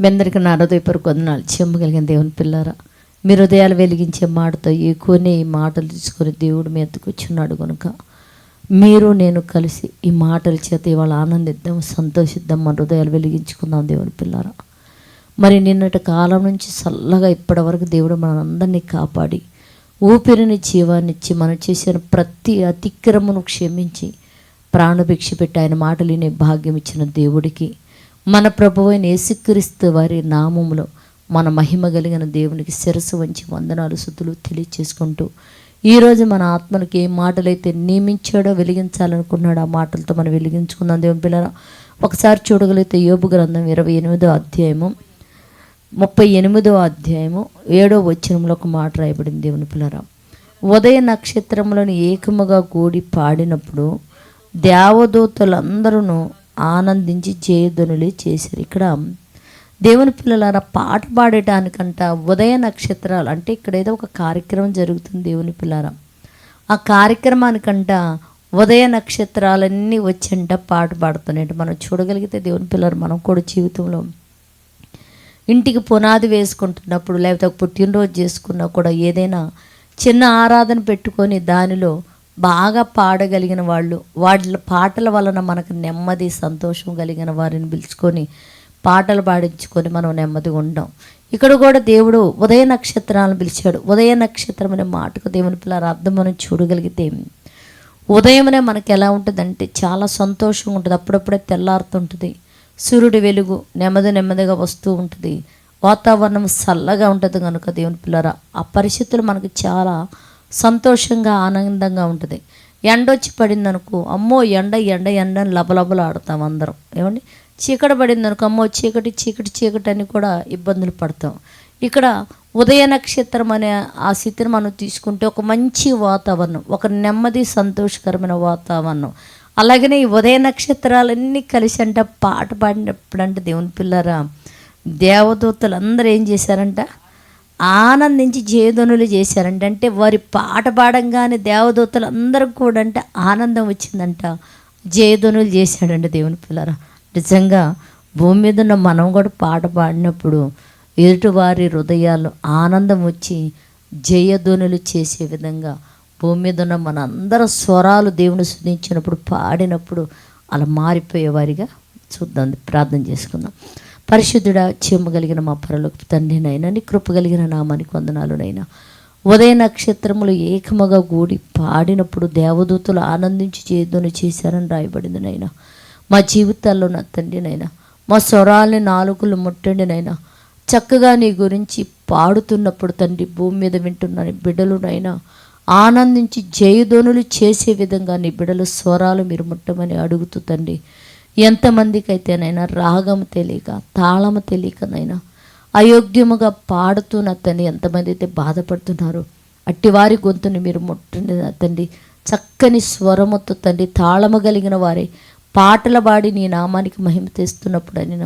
మీ అందరికీ నా హృదయపూర్వక వందనాలు. చెమ్మగలిగిన దేవుని పిల్లారా మీ హృదయాలు వెలిగించే మాటతో ఎక్కువనే ఈ మాటలు తీసుకొని దేవుడు మీ ఎత్తుకు కనుక మీరు నేను కలిసి ఈ మాటల చేత ఇవాళ ఆనందిద్దాం సంతోషిద్దాం మన హృదయాలు వెలిగించుకుందాం దేవుని పిల్లారా. మరి నిన్నటి కాలం నుంచి చల్లగా ఇప్పటి వరకు దేవుడు మనందరినీ కాపాడి ఊపిరిని జీవాన్నిచ్చి మనం చేసిన ప్రతి అతిక్రమను క్షమించి ప్రాణభిక్ష పెట్టి ఆయన మాటలు భాగ్యం ఇచ్చిన దేవుడికి మన ప్రభువైన యేసుక్రీస్తు వారి నామములో మన మహిమ కలిగిన దేవునికి శిరస్సు వంచి వందనాలు సుతులు తెలియచేసుకుంటూ ఈరోజు మన ఆత్మనికి ఏ మాటలైతే నియమించాడో వెలిగించాలనుకున్నాడో ఆ మాటలతో మనం వెలిగించుకుందాం. దేవుని పిల్లల ఒకసారి చూడగలిగితే యోబు గ్రంథం ఇరవై ఎనిమిదో అధ్యాయము ముప్పై ఎనిమిదో అధ్యాయము ఏడో వచనంలో ఒక మాట రాయబడింది. దేవుని పిల్లరా ఉదయ నక్షత్రములను ఏకముగా కూడి పాడినప్పుడు దేవదూతలందరూ ఆనందించి జయధ్వనులే చేశారు. ఇక్కడ దేవుని పిల్లలారా పాట పాడటానికంట ఉదయ నక్షత్రాలు అంటే ఇక్కడ ఏదో ఒక కార్యక్రమం జరుగుతుంది దేవుని పిల్లారా ఆ కార్యక్రమానికంట ఉదయ నక్షత్రాలన్నీ వచ్చంట పాట పాడుతున్నాయి మనం చూడగలిగితే దేవుని పిల్లలు మనం కూడా జీవితంలో ఇంటికి పునాది వేసుకుంటున్నప్పుడు లేకపోతే ఒక పుట్టినరోజు చేసుకున్నా కూడా ఏదైనా చిన్న ఆరాధన పెట్టుకొని దానిలో బాగా పాడగలిగిన వాళ్ళు వాళ్ళ పాటల వలన మనకు నెమ్మది సంతోషం కలిగిన వారిని పిలుచుకొని పాటలు పాడించుకొని మనం నెమ్మదిగా ఉండం. ఇక్కడ కూడా దేవుడు ఉదయ నక్షత్రాలను పిలిచాడు. ఉదయ నక్షత్రం అనే మాటకు దేవుని పిల్లల అర్థం మనం చూడగలిగితే ఉదయమనే మనకి ఎలా ఉంటుందంటే చాలా సంతోషంగా ఉంటుంది. అప్పుడప్పుడే తెల్లారుతుంటుంది సూర్యుడి వెలుగు నెమ్మది నెమ్మదిగా వస్తూ ఉంటుంది. వాతావరణం చల్లగా ఉంటుంది కనుక దేవుని పిల్లరా ఆ పరిస్థితులు మనకు చాలా సంతోషంగా ఆనందంగా ఉంటుంది. ఎండ వచ్చి పడింది అనుకో అమ్మో ఎండ ఎండ ఎండ అని లబలబలు ఆడతాం అందరం. ఏమండి? చీకటి పడింది అనుకో అమ్మో చీకటి చీకటి చీకటి అని కూడా ఇబ్బందులు పడతాం. ఇక్కడ ఉదయ నక్షత్రం అనే ఆ స్థితిని మనం తీసుకుంటే ఒక మంచి వాతావరణం ఒక నెమ్మది సంతోషకరమైన వాతావరణం. అలాగనే ఈ ఉదయ నక్షత్రాలన్నీ కలిసి అంట పాట పాడినప్పుడు అంటే దేవుని పిల్లరా దేవదూతలు అందరూ ఏం చేశారంట? ఆనందించి జయధనులు చేశారంట. అంటే వారి పాట పాడంగానే దేవదూతలు అందరూ కూడా అంటే ఆనందం వచ్చిందంట. జయధనులు చేశాడంట దేవుని పిల్లరా. నిజంగా భూమి మీద ఉన్న మనం కూడా పాట పాడినప్పుడు ఎదుటివారి హృదయాలు ఆనందం వచ్చి జయధ్వనులు చేసే విధంగా భూమి మీద ఉన్న మన స్వరాలు దేవుని శుద్ధించినప్పుడు పాడినప్పుడు అలా మారిపోయేవారిగా చూద్దాం. ప్రార్థన చేసుకుందాం. పరిశుద్ధుడ కలిగిన మా పరలోకి తండ్రినైనా నీ కృప కలిగిన నామానికి వందనాలునైనా. ఉదయ నక్షత్రములు ఏకముగా గూడి పాడినప్పుడు దేవదూతలు ఆనందించి చేద్దును చేశారని రాయబడింది నైనా మా జీవితాల్లో నా తండ్రినైనా మా స్వరాల్ని నాలుగులు ముట్టండినైనా చక్కగా నీ గురించి పాడుతున్నప్పుడు తండ్రి భూమి మీద వింటున్న నీ బిడ్డలునైనా ఆనందించి జయధ్వనులు చేసే విధంగా నీ బిడ్డల స్వరాలు మీరు ముట్టమని అడుగుతూ తండ్రి ఎంతమందికైతేనైనా రాగము తెలియక తాళము తెలియకనైనా అయోగ్యముగా పాడుతూ తండ్రి ఎంతమంది అయితే బాధపడుతున్నారో అట్టివారి గొంతుని మీరు ముట్టండి తండ్రి చక్కని స్వరముతో తండ్రి తాళము కలిగిన వారే పాటలు పాడి నీ నామానికి మహిమ తెస్తున్నప్పుడు అని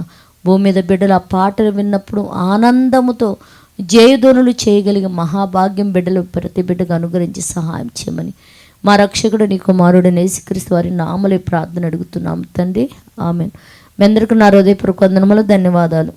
భూమి మీద బిడ్డలు ఆ పాటలు విన్నప్పుడు ఆనందముతో జయధ్వనులు చేయగలిగే మహాభాగ్యం బిడ్డలు ప్రతి బిడ్డకు అనుగ్రహించి సహాయం చేయమని మా రక్షకుడు నీ కుమారుడు నేసిక్రీస్తు వారి నామలే ప్రార్థన అడుగుతున్నాము తండ్రి ఆమెన్. మీ అందరికీ నా హృదయపూర్వక వందనములు ధన్యవాదాలు.